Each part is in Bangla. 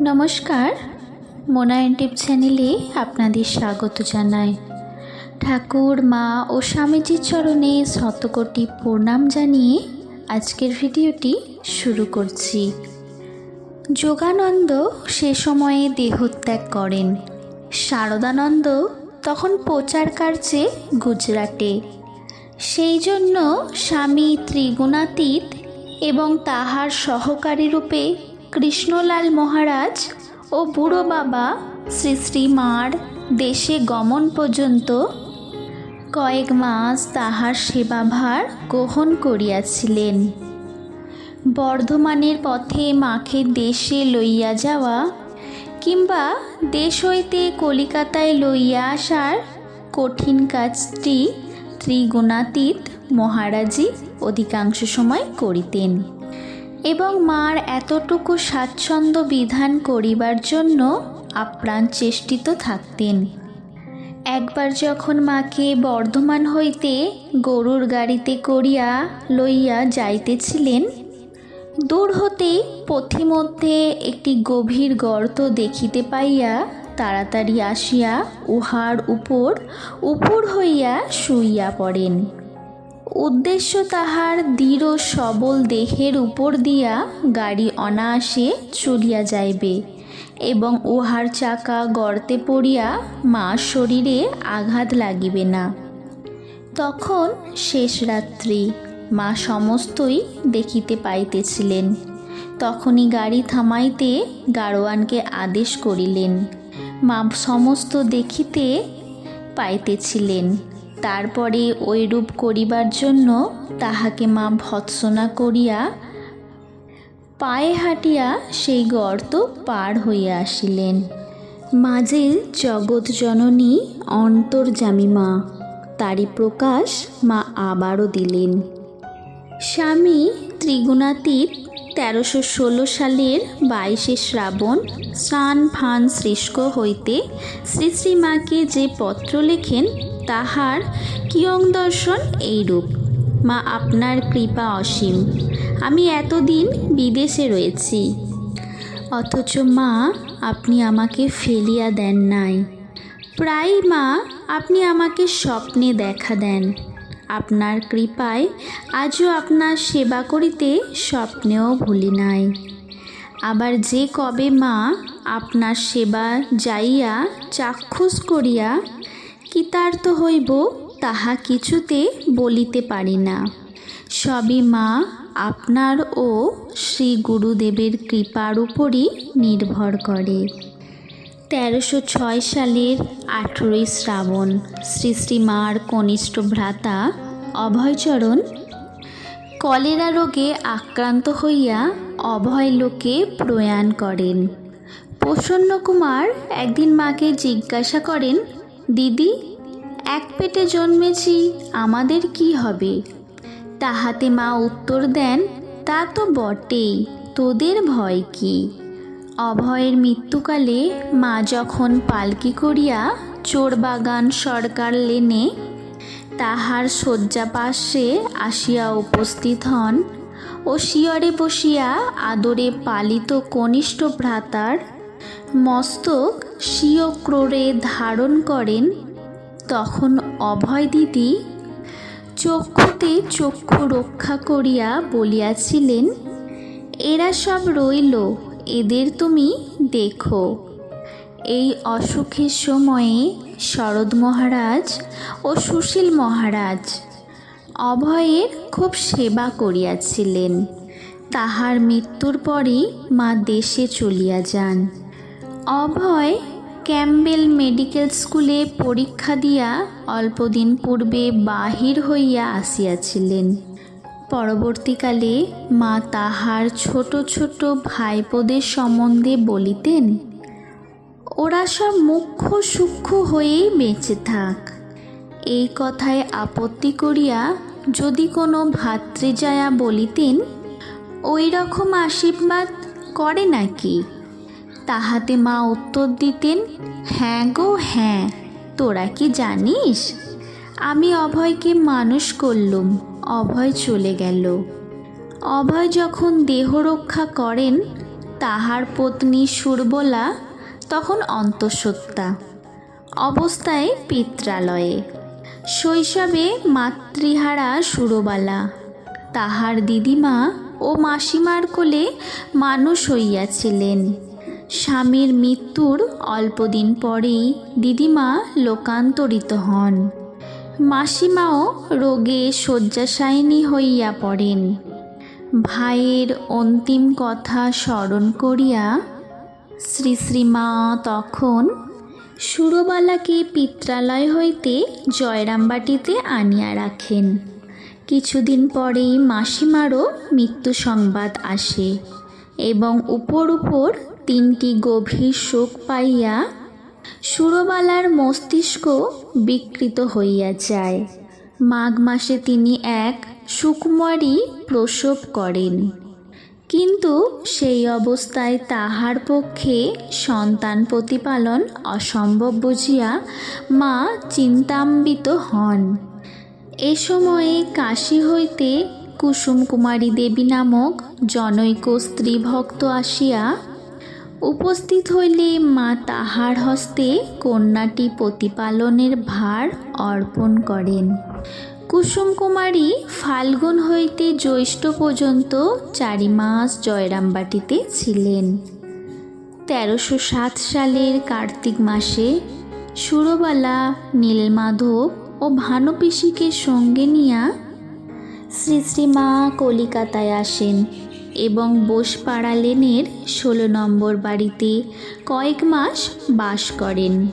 নমস্কার। মোনায়ন টিপ চ্যানেলে আপনাদের স্বাগত জানাই। ঠাকুর, মা ও স্বামীজির চরণে শতকোটি প্রণাম জানিয়ে আজকের ভিডিওটি শুরু করছি। যোগানন্দ সে সময়ে দেহত্যাগ করেন। শারদানন্দ তখন প্রচার কার্যে গুজরাটে। সেই জন্য স্বামী ত্রিগুণাতীত এবং তাহার সহকারী রূপে কৃষ্ণলাল মহারাজ ও বুড়ো বাবা শ্রী শ্রী মার দেশে গমন পর্যন্ত কয়েক মাস তাহার সেবাভার গ্রহণ করিয়াছিলেন। বর্ধমানের পথে মাকে দেশে লইয়া যাওয়া কিংবা দেশ হইতে কলিকাতায় লইয়া আসার কঠিন কাজটি ত্রিগুণাতীত মহারাজই অধিকাংশ সময় করিতেন। এবং মার এতটুকু স্বাচ্ছন্দ্য বিধান করিবার জন্য আপ্রাণ চেষ্টিত থাকতেন। একবার যখন মাকে বর্ধমান হইতে গরুর গাড়িতে করিয়া লইয়া যাইতেছিলেন, দূর হতেই পথিমধ্যে একটি গভীর গর্ত দেখিতে পাইয়া তাড়াতাড়ি আসিয়া উহার উপর উপর হইয়া শুইয়া পড়েন। উদ্দেশ্য তাহার দৃঢ় সবল দেহের উপর দিয়া গাড়ি অনায়াসে চলিয়া যাইবে এবং উহার চাকা গর্তে পড়িয়া মা শরীরে আঘাত লাগিবে না। তখন শেষ রাত্রি মা সমস্তই দেখিতে পাইতেছিলেন। তখনই গাড়ি থামাইতে গাড়োয়ানকে আদেশ করিলেন। মা সমস্ত দেখিতে পাইতেছিলেন। তারপরে ওইরূপ করিবার জন্য তাহাকে মা ভৎসনা করিয়া পায়ে হাঁটিয়া সেই গর্ত পার হইয়া আসিলেন। মাঝে জগৎ জননী অন্তর্জামী মা, তারই প্রকাশ মা আবারও দিলেন। স্বামী ত্রিগুণাতীত তেরোশো ষোলো সালের বাইশে শ্রাবণ স্নান ফান সৃষ্ক হইতে শ্রী শ্রীমাকে যে পত্র লেখেন তাহার কিয়ং দর্শন এইরূপ। মা, আপনার কৃপা অসীম। আমি এতদিন বিদেশে রয়েছি। অথচ মা, আপনি আমাকে ফেলিয়া দেন নাই। প্রায় মা, আপনি আমাকে স্বপ্নে দেখা দেন। আপনার কৃপায় আজও আপনার সেবা করিতে স্বপ্নেও ভুলি নাই। আবার যে কবে মা, আপনার সেবা যাইয়া চাক্ষুষ করিয়া কৃতার্থ হইব, তাহা কিছুতে বলিতে পারি না। সবই মা আপনার ও শ্রী গুরুদেবের কৃপার উপরই নির্ভর করে। তেরোশো ছয় সালের আঠেরোই শ্রাবণ, শ্রী শ্রী মার কনিষ্ঠ ভ্রাতা অভয়চরণ কলেরা রোগে আক্রান্ত হইয়া অভয় লোকে প্রয়াণ করেন। প্রসন্ন কুমার একদিন মাকে জিজ্ঞাসা করেন দিদি, এক পেটে জন্মেছি, আমাদের কি হবে? তাহাতে মা উত্তর দেন, তা তো বটেই, তোদের ভয় কি? অভয়ের মৃত্যুকালে মা যখন পালকি করিয়া চোরবাগান সরকার লেনে তাহার শয্যা পার্শ্বে আসিয়া উপস্থিত হন ও শিয়রে বসিয়া আদরে পালিত কনিষ্ঠ ভ্রাতার মস্তক স্বীয় ক্রোড়ে ধারণ করেন। তখন অভয় দিদি চক্ষুতে চক্ষু রক্ষা করিয়া বলিয়াছিলেন, এরা সব রইল, এদের তুমি দেখো। এই অসুখের সময়ে শরৎ মহারাজ ও সুশীল মহারাজ অভয়ের খুব সেবা করিয়াছিলেন। তাহার মৃত্যুর পরই মা দেশে চলিয়া যান। অভয় ক্যাম্বেল মেডিকেল স্কুলে পরীক্ষা দিয়া অল্পদিন পূর্বে বাহির হইয়া আসিয়াছিলেন। পরবর্তীকালে মা তাহার ছোট ছোট ভাইপোদের সম্বন্ধে বলিতেন, ওরা সব মুখ্য সূক্ষ্ম হয়েই বেঁচে থাক। এই কথায় আপত্তি করিয়া যদি কোনো ভাতৃজায়া বলিতেন ওই রকম আশীর্বাদ করে নাকি? তাহাতে মা উত্তর দিতেন হ্যাঁ গো হ্যাঁ তোরা কি জানিস? আমি অভয়কে মানুষ করলুম, অভয় চলে গেল। অভয় যখন দেহ রক্ষা করেন, তাহার পত্নী সুরবলা তখন অন্তঃসত্ত্বা, অবস্থায় পিত্রালয়ে। শৈশবে মাতৃহারা সুরবালা, তাহার দিদিমা ও মাসিমার কোলে মানুষ হইয়াছিলেন। স্বামীর মৃত্যুর অল্পদিন পরেই দিদিমা লোকান্তরিত হন। মাসিমাও রোগে শয্যাশায়িনী হইয়া পড়েন। ভাইয়ের অন্তিম কথা স্মরণ করিয়া শ্রী শ্রীমা তখন সুরবালাকে পিত্রালয় হইতে জয়রামবাটিতে আনিয়া রাখেন। কিছুদিন পরেই মাসিমারও মৃত্যু সংবাদ আসে এবং উপর উপর তিনটি গভীর শোক পাইয়া সুরবালার মস্তিষ্ক বিকৃত হইয়া যায়। মাঘ মাসে তিনি এক সুকুমারী প্রসব করেন। কিন্তু সেই অবস্থায় তাহার পক্ষে সন্তান প্রতিপালন অসম্ভব বুঝিয়া মা চিন্তাম্বিত হন। এ সময়ে কাশী হইতে কুসুম কুমারী দেবী নামক জনৈক স্ত্রী ভক্ত আসিয়া উপস্থিত হইলে মা তাহার হস্তে কন্যাটি প্রতিপালনের ভার অর্পণ করেন। কুসুম কুমারী ফাল্গুন হইতে জ্যৈষ্ঠ পর্যন্ত চারি মাস জয়রামবাটিতে ছিলেন। তেরোশো সাত সালের কার্তিক মাসে সুরবালা, নীলমাধব ও ভানুপিসিকে সঙ্গে নিয়া শ্রী শ্রীমা কলিকাতায় আসেন। এবং বোসপাড়া লেনের ষোলো নম্বর বাড়িতে কয়েক মাস বাস করেন।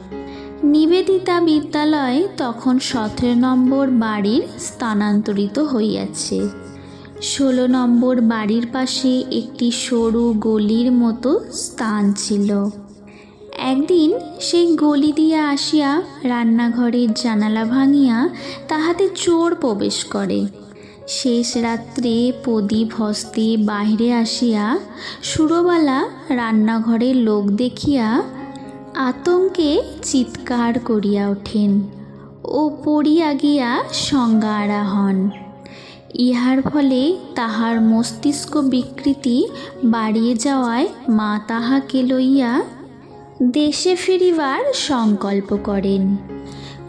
নিবেদিতা বিদ্যালয় তখন সতেরো নম্বর বাড়ির স্থানান্তরিত হইয়াছে। ষোলো নম্বর বাড়ির পাশে একটি সরু গলির মতো স্থান ছিল। একদিন সেই গলি দিয়া আসিয়া রান্নাঘরের জানালা ভাঙিয়া তাহাতে চোর প্রবেশ করে। শেষ রাত্রে প্রদীপ হস্তে বাহিরে আসিয়া সুরবালা রান্নাঘরের লোক দেখিয়া আতঙ্কে চিৎকার করিয়া ওঠেন ও পড়িয়া গিয়া সংজ্ঞারা হন। ইহার ফলে তাহার মস্তিষ্ক বিকৃতি বাড়িয়ে যাওয়ায় মা তাহাকে লইয়া দেশে ফিরিবার সংকল্প করেন।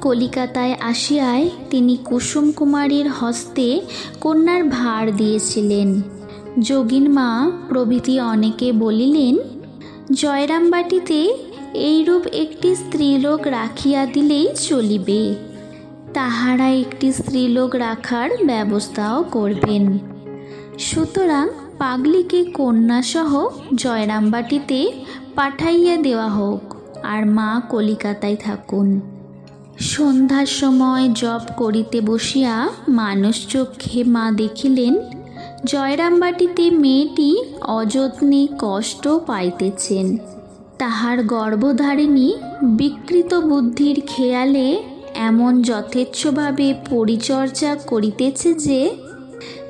কলিকাতায় আসিয়ায় তিনি কুসুম কুমারীর হস্তে কন্যার ভার দিয়েছিলেন। যোগিন মা প্রভৃতি অনেকে বলিলেন, জয়রামবাটিতে এইরূপ একটি স্ত্রীলোক রাখিয়া দিলেই চলিবে। তাহারা একটি স্ত্রীলোক রাখার ব্যবস্থাও করবেন। সুতরাং পাগলিকে কন্যাসহ জয়রামবাটিতে পাঠাইয়া দেওয়া হোক, আর মা কলিকাতায় থাকুন। সন্ধ্যার সময় জপ করিতে বসিয়া মানুষ চক্ষে মা দেখিলেন, জয়রামবাটিতে মেয়েটি অযত্নে কষ্ট পাইতেছেন। তাহার গর্ভধারিণী বিকৃত বুদ্ধির খেয়ালে এমন যথেচ্ছভাবে পরিচর্যা করিতেছে যে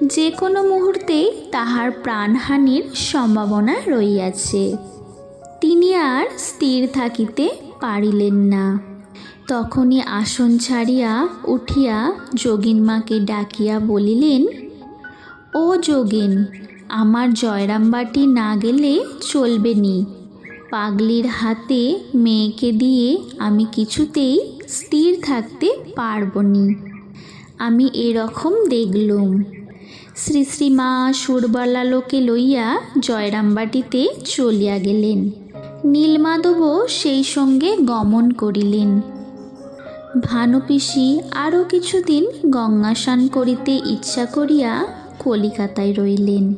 যে কোনো মুহূর্তে তাহার প্রাণহানির সম্ভাবনা রইয়াছে তিনি আর স্থির থাকিতে পারিলেন না। তখনই আসন ছাড়িয়া উঠিয়া যোগিনমাকে ডাকিয়া বলিলেন, ও যোগিন, আমার জয়রামবাটি না গেলে চলবে নি। পাগলির হাতে মেয়েকে দিয়ে আমি কিছুতেই স্থির থাকতে পারব নি। আমি এরকম দেখলুম। শ্রী শ্রীমা সুরবালালোকে লইয়া জয়রামবাটিতে চলিয়া গেলেন। নীলমাধবও সেই সঙ্গে গমন করিলেন। ভানুপিসি আরও কিছুদিন গঙ্গাস্নান করিতে ইচ্ছা করিয়া কলিকাতায় রইলেন।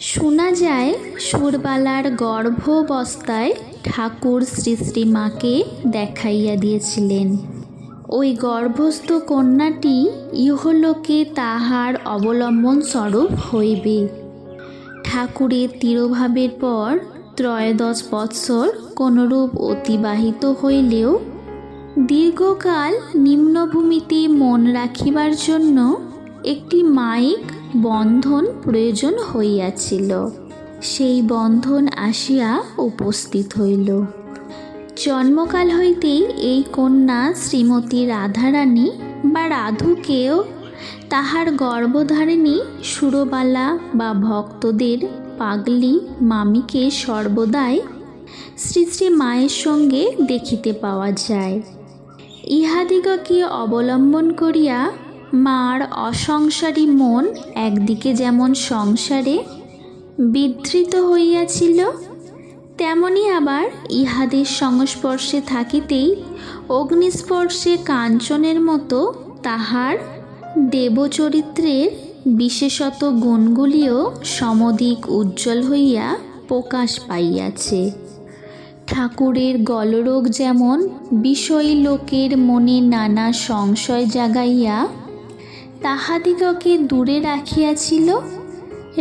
শোনা যায়, সুরবালার গর্ভবস্থায় ঠাকুর শ্রী শ্রীমাকে দেখাইয়া দিয়েছিলেন। ওই গর্ভস্থ কন্যাটি ইহলোকে তাহার অবলম্বন স্বরূপ হইবে। ঠাকুরের তিরোভাবের পর ত্রয়োদশ বৎসর কোনরূপ অতিবাহিত হইলেও দীর্ঘকাল নিম্নভূমিতে মন রাখিবার জন্য একটি মাইক বন্ধন প্রয়োজন হইয়াছিল। সেই বন্ধন আসিয়া উপস্থিত হইল। জন্মকাল হইতেই এই কন্যা শ্রীমতী রাধারানী বা রাধুকেও তাহার গর্ভধারিণী সুরবালা বা ভক্তদের পাগলি মামিকে সর্বদাই শ্রী শ্রী মায়ের সঙ্গে দেখিতে পাওয়া যায়। ইহাদিগকে অবলম্বন করিয়া মার অসংসারী মন একদিকে যেমন সংসারে বিধৃত হইয়াছিল, তেমনি আবার ইহাদের সংস্পর্শে থাকিতেই অগ্নিস্পর্শে কাঞ্চনের মতো তাহার দেবচরিত্রের বিশেষত গুণগুলিও সমধিক উজ্জ্বল হইয়া প্রকাশ পাইয়াছে। ঠাকুরের গলরোগ যেমন বিষয়ী লোকের মনে নানা সংশয় জাগাইয়া তাহাদিগকে দূরে রাখিয়াছিল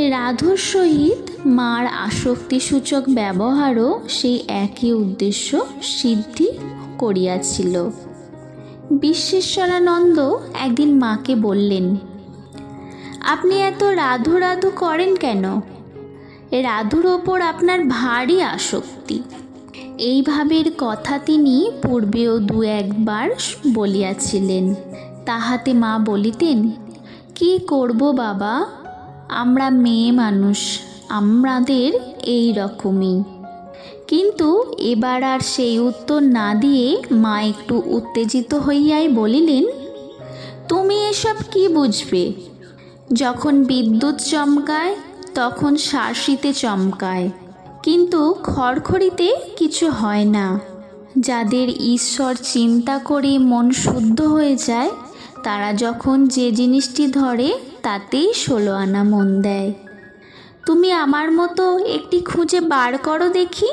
রাধুর সহিত মার আসক্তিসূচক ব্যবহারও সেই একই উদ্দেশ্য সিদ্ধি করিয়াছিল। বিশ্বেশ্বরানন্দ একদিন মাকে বললেন, আপনি এত রাধু রাধু করেন কেন? রাধুর ওপর আপনার ভারী আসক্তি। এই ভাবের কথা তিনি পূর্বেও দু একবার বলিয়াছিলেন। তাহাতে মা বলিতেন, কি করব বাবা? আমরা মেয়ে মানুষ, আমাদের এই রকমই। কিন্তু এবার আর সেই উত্তর না দিয়ে মা একটু উত্তেজিত হইয়াই বলিলেন, তুমি এসব কি বুঝবে? যখন বিদ্যুৎ চমকায়, তখন শাসিতে চমকায়। কিন্তু খড়খড়িতে কিছু হয় না। যাদের ঈশ্বর চিন্তা করে মন শুদ্ধ হয়ে যায়, তারা যখন যে জিনিসটি ধরে, তাতেই ষোলো আনা মন দেয়। তুমি আমার মতো একটি খুঁজে বার করো দেখি।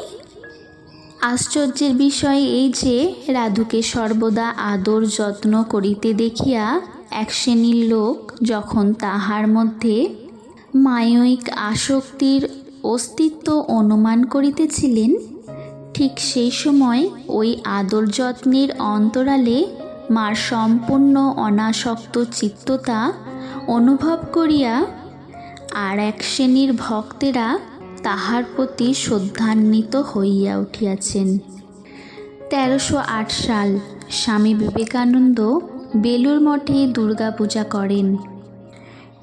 আশ্চর্যের বিষয় এই যে, রাধুকে সর্বদা আদর যত্ন করিতে দেখিয়া এক শ্রেণির লোক যখন তাহার মধ্যে মায়িক আসক্তির অস্তিত্ব অনুমান করিতেছিলেন, ঠিক সেই সময় ওই আদর যত্নের অন্তরালে মার সম্পূর্ণ অনাসক্ত চিত্ততা অনুভব করিয়া আর এক শ্রেণির ভক্তেরা তাহার প্রতি শ্রদ্ধান্বিত হইয়া উঠিয়াছেন। তেরোশো আট সাল স্বামী বিবেকানন্দ বেলুর মঠে দুর্গাপূজা করেন।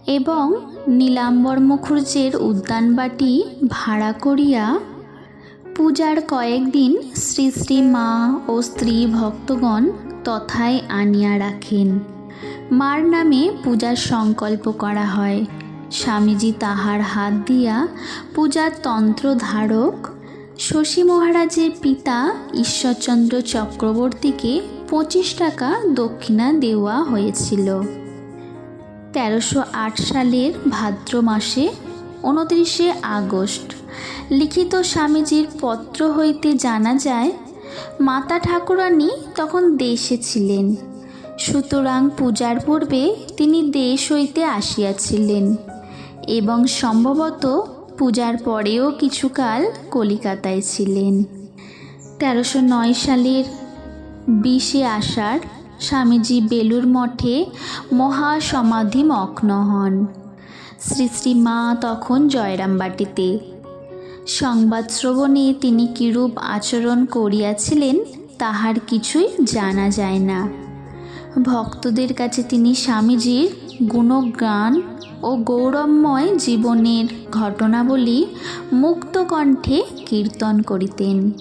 এবং নীলাম্বর মুখুর্জের উদ্যানবাটি ভাড়া করিয়া পূজার কয়েকদিন শ্রী শ্রী মা ও স্ত্রী ভক্তগণ তথায় আনিয়া রাখেন। মার নামে পূজার সংকল্প করা হয়। স্বামীজি তাহার হাত দিয়া পূজার তন্ত্র ধারক শশী মহারাজের পিতা ঈশ্বরচন্দ্র চক্রবর্তীকে পঁচিশ টাকা দক্ষিণা দেওয়া হয়েছিল। তেরোশো সালের ভাদ্র মাসে উনত্রিশে আগস্ট। লিখিত স্বামীজির পত্র হইতে জানা যায়, মাতা ঠাকুরানী তখন দেশে ছিলেন। সুতরাং পূজার পূর্বে তিনি দেশ হইতে আসিয়াছিলেন এবং সম্ভবত পূজার পরেও কিছুকাল কলিকাতায় ছিলেন। তেরোশো নয় সালের বিশে আষাঢ় স্বামীজি বেলুর মঠে মহাসমাধি মগ্ন হন। শ্রী শ্রী মা তখন জয়রামবাটিতে। সংবাদ শ্রবণে তিনি কিরূপ আচরণ করিয়াছিলেন তাহার কিছুই জানা যায় না। ভক্তদের কাছে তিনি স্বামীজির গুণগান ও গৌরবময় জীবনের ঘটনাবলী মুক্ত কণ্ঠে কীর্তন করিতেন।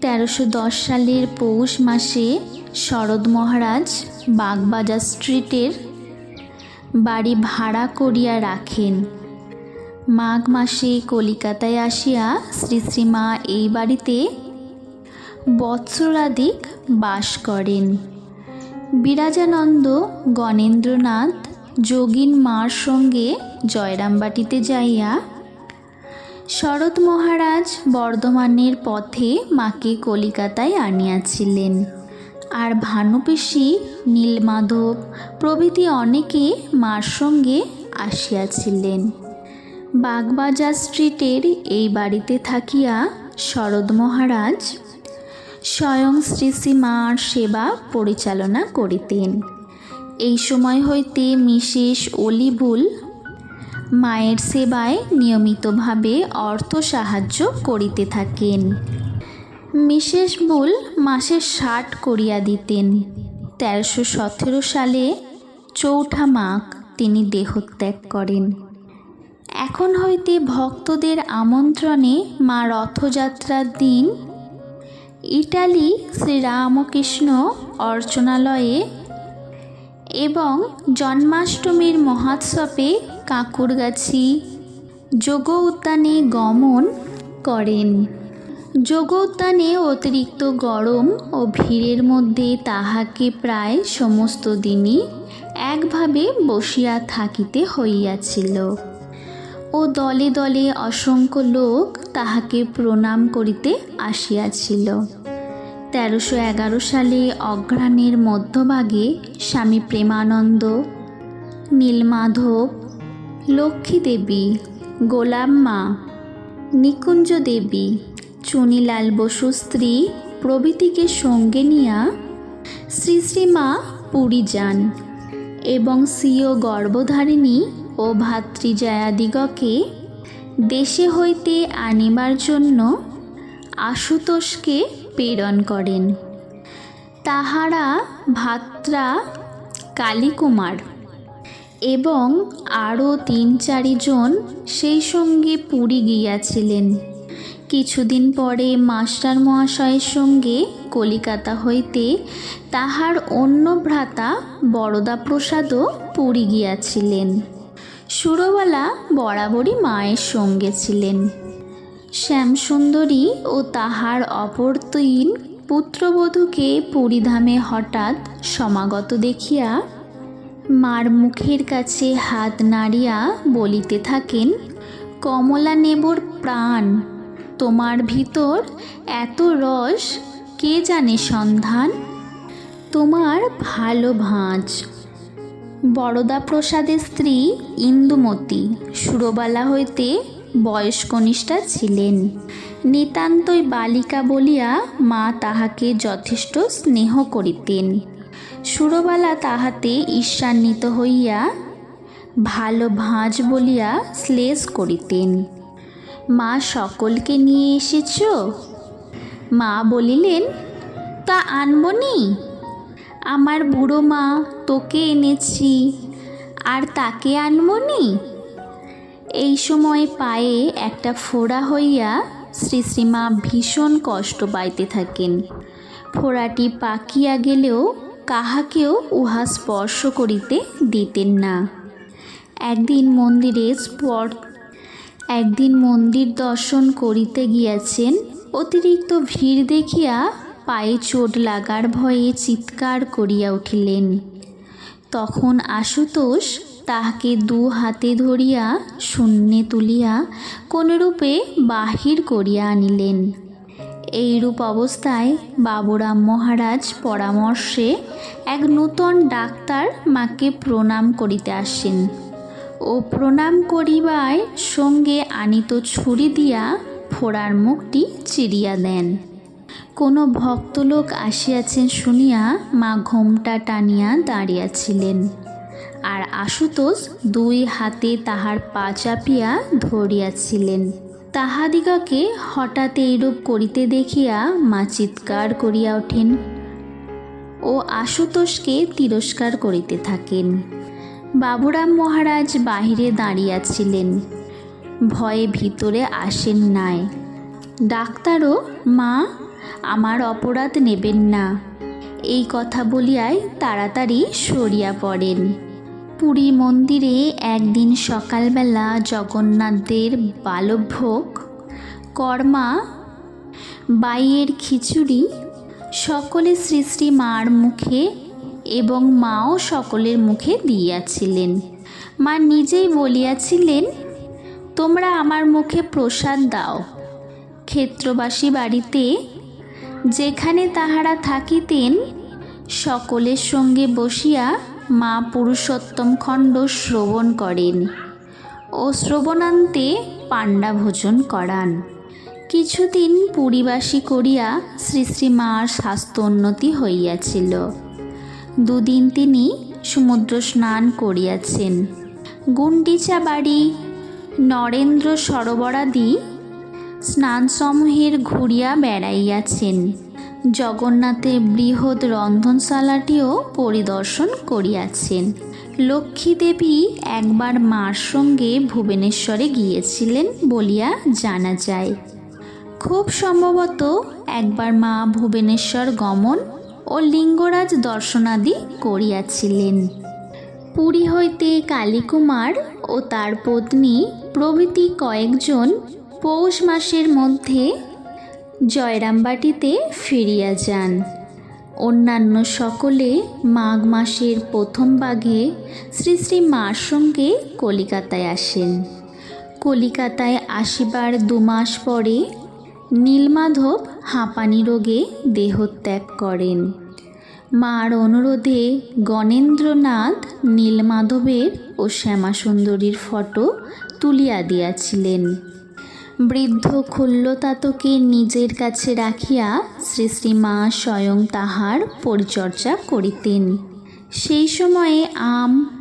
তেরোশো সালের পৌষ মাসে শরৎ মহারাজ বাগবাজার স্ট্রিটের বাড়ি ভাড়া করিয়া রাখেন। মাঘ মাসে কলিকাতায় আসিয়া শ্রী শ্রীমা এই বাড়িতে বৎসরাধিক বাস করেন। বিরাজানন্দ গণেন্দ্রনাথ যোগিন মার সঙ্গে জয়রামবাটিতে যাইয়া শরৎ মহারাজ বর্ধমানের পথে মাকে কলিকাতায় আনিয়াছিলেন। আর ভানুপিসি, নীলমাধব প্রভৃতি অনেকে মার সঙ্গে আসিয়াছিলেন। বাগবাজার স্ট্রিটের এই বাড়িতে থাকিয়া শরৎ মহারাজ স্বয়ং শ্রী মার সেবা পরিচালনা করিতেন। এই সময় হইতে মিসেস অলিবুল মায়ের সেবায় নিয়মিতভাবে অর্থ সাহায্য করিতে থাকেন। মিসেস বুল মাসে ষাট করিয়া দিতেন। তেরোশো সতেরো সালে চৌঠা মাঘ তিনি দেহত্যাগ করেন। এখন হইতে ভক্তদের আমন্ত্রণে মা রথযাত্রার দিন ইটালি শ্রীরামকৃষ্ণ অর্চনালয়ে এবং জন্মাষ্টমীর মহোৎসবে কাকুরগাছি যোগ উদ্যানে গমন করেন। যোগ উদ্যানে অতিরিক্ত গরম ও ভিড়ের মধ্যে তাহাকে প্রায় সমস্ত দিনই একভাবে বসিয়া থাকিতে হইয়াছিল। ও দলে দলে অসংখ্য লোক তাহাকে প্রণাম করিতে আসিয়াছিল। তেরোশো এগারো সালে অঘ্রাণের মধ্যভাগে স্বামী প্রেমানন্দ, নীলমাধব, লক্ষ্মী দেবী গোলাম্মা নিকুঞ্জ দেবী চুনিলাল বসু স্ত্রী প্রভৃতিকে সঙ্গে নিয়া শ্রী শ্রীমা পুরী যান এবং স্বীয় গর্ভধারিণী ও ভাতৃজয়াদিগকে দেশে হইতে আনিবার জন্য আশুতোষকে প্রেরণ করেন। তাহারা ভাত্রা কালীকুমার এবং আরও তিন চারিজন সেই সঙ্গে পুরী গিয়াছিলেন। কিছুদিন পরে মাস্টার মহাশয়ের সঙ্গে কলিকাতা হইতে তাহার অন্য ভ্রাতা বরদা প্রসাদও পুরী গিয়াছিলেন। সুরবালা বরাবরই মায়ের সঙ্গে ছিলেন। শ্যামসুন্দরী ও তাহার অপর তিন পুত্রবধূকে পুরীধামে হঠাৎ সমাগত দেখিয়া মার মুখের কাছে হাত নাড়িয়া বলিতে থাকেন কমলা নেবর প্রাণ তোমার ভিতর এত রস, কে জানে সন্ধান? তোমার ভালো ভাঁজ। বরদা প্রসাদের স্ত্রী ইন্দুমতি সুরবালা হইতে বয়স কনিষ্ঠা ছিলেন। নিতান্তই বালিকা বলিয়া মা তাহাকে যথেষ্ট স্নেহ করিতেন। সুরবালা তাহাতে ঈর্ষান্বিত হইয়া ভালো ভাঁজ বলিয়া শ্লেষ করিতেন। মা সকলকে নিয়ে এসেছ? মা বলিলেন, তা আনবনি আমার বুড়ো মা, তোকে এনেছি। আর তাকে আনবনি এই সময় পায়ে একটা ফোড়া হইয়া শ্রী শ্রীমা ভীষণ কষ্ট পাইতে থাকেন। ফোড়াটি পাকিয়া গেলেও কাহাকেও উহা স্পর্শ করিতে দিতেন না। একদিন মন্দিরে স্পট একদিন মন্দির দর্শন করিতে গিয়াছেন, অতিরিক্ত ভিড় দেখিয়া পায়ে চোট লাগার ভয়ে চিৎকার করিয়া উঠিলেন। তখন আশুতোষ তাহাকে দু হাতে ধরিয়া শূন্যে তুলিয়া কোনরূপে বাহির করিয়া আনিলেন। এইরূপ অবস্থায় বাবুরাম মহারাজ পরামর্শে এক নূতন ডাক্তার মাকে প্রণাম করিতে আসেন। ও প্রণাম করিবায় সঙ্গে আনিত ছুরি দিয়া ফোড়ার মুখটি চিরিয়া দেন। কোনো ভক্তলোক আসিয়াছেন শুনিয়া মা ঘোমটা টানিয়া দাঁড়িয়াছিলেন। আর আশুতোষ দুই হাতে তাহার পা চাপিয়া ধরিয়াছিলেন। তাহাদিগকে হঠাৎ এইরূপ করিতে দেখিয়া মা চিৎকার করিয়া ওঠেন ও আশুতোষকে তিরস্কার করিতে থাকেন। বাবুরাম মহারাজ বাহিরে দাঁড়িয়াছিলেন। ভয়ে ভিতরে আসেন নাই। ডাক্তারও, মা, আমার অপরাধ নেবেন না। এই কথা বলিয়াই তাড়াতাড়ি সরিয়া পড়েন। পুরী মন্দিরে একদিন সকালবেলা জগন্নাথদের বালভোগ, কর্মা, বাইয়ের খিচুড়ি সকলে শ্রী শ্রী মার মুখে এবং মাও সকলের মুখে দিয়াছিলেন। মা নিজেই বলিয়াছিলেন, তোমরা আমার মুখে প্রসাদ দাও। ক্ষেত্রবাসী বাড়িতে যেখানে তাহারা থাকিতেন, সকলের সঙ্গে বসিয়া মা পুরুষোত্তম খণ্ড শ্রবণ করেন ও শ্রবণান্তে পাণ্ডা ভোজন করান। কিছুদিন পুরীবাসী করিয়া শ্রী শ্রী মার স্বাস্থ্য উন্নতি হইয়াছিল। দুদিন তিনি সমুদ্র স্নান করিয়াছেন। গুন্ডিচা বাড়ি নরেন্দ্র সরোবরাদি স্নানসমূহের ঘুরিয়া বেড়াইয়াছেন। জগন্নাথের বৃহৎ রন্ধনশালাটিও পরিদর্শন করিয়াছেন। লক্ষ্মী দেবী একবার মার সঙ্গে ভুবনেশ্বরে গিয়েছিলেন বলিয়া জানা যায়। খুব সম্ভবত একবার মা ভুবনেশ্বর গমন ও লিঙ্গরাজ দর্শনাদি করিয়াছিলেন। পুরী হইতে কালীকুমার ও তার পত্নী প্রভৃতি কয়েকজন পৌষ মাসের মধ্যে জয়রামবাটিতে ফিরিয়া যান। অন্যান্য সকলে মাঘ মাসের প্রথম ভাগে শ্রী শ্রী মার সঙ্গে কলিকাতায় আসেন। কলিকাতায় আসিবার দু মাস পরে নীলমাধব হাঁপানি রোগে দেহত্যাগ করেন। মার অনুরোধে গণেন্দ্রনাথ নীলমাধবের ও শ্যামাসুন্দরীর ফটো তুলিয়া দিয়াছিলেন। বৃদ্ধ খুল্লতাতকে নিজের কাছে রাখিয়া শ্রী শ্রী মা স্বয়ং তাহার পরিচর্যা করিতেন। সেই সময়ে আম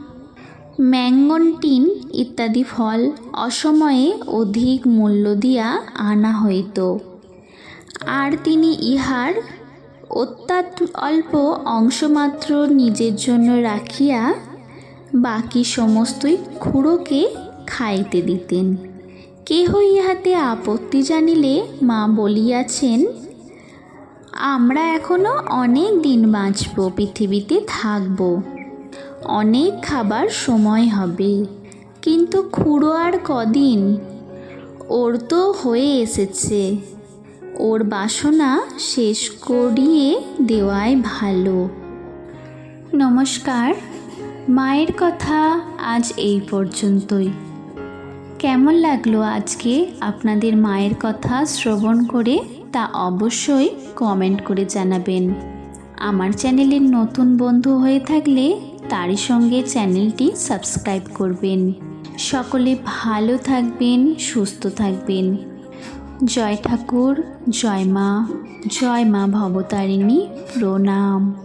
ম্যাঙ্গনটিন ইত্যাদি ফল অসময়ে অধিক মূল্য দিয়া আনা হইত। আর তিনি ইহার অত্যাৎ অল্প অংশমাত্র নিজের জন্য রাখিয়া বাকি সমস্তই খুড়োকে খাইতে দিতেন। কেহ ইহাতে আপত্তি জানিলে মা বলিয়াছেন, আমরা এখনও অনেক দিন বাঁচব, পৃথিবীতে থাকব। অনেক খাবার সময় হবে। কিন্তু খুড়ো আর কদিন? ওর তো হয়ে এসেছে। ওর বাসনা শেষ করিয়ে দেওয়াই ভালো। নমস্কার। মায়ের কথা আজ এই পর্যন্তই। কেমন লাগল আজকে আপনাদের মায়ের কথা শ্রবণ করে তা অবশ্যই কমেন্ট করে জানাবেন। আমার চ্যানেলের নতুন বন্ধু হয়ে থাকলে তারই সঙ্গে চ্যানেলটি সাবস্ক্রাইব করবেন। সকলে ভালো থাকবেন, সুস্থ থাকবেন। জয় ঠাকুর, জয় মা জয় মা ভবতারিণী, প্রণাম।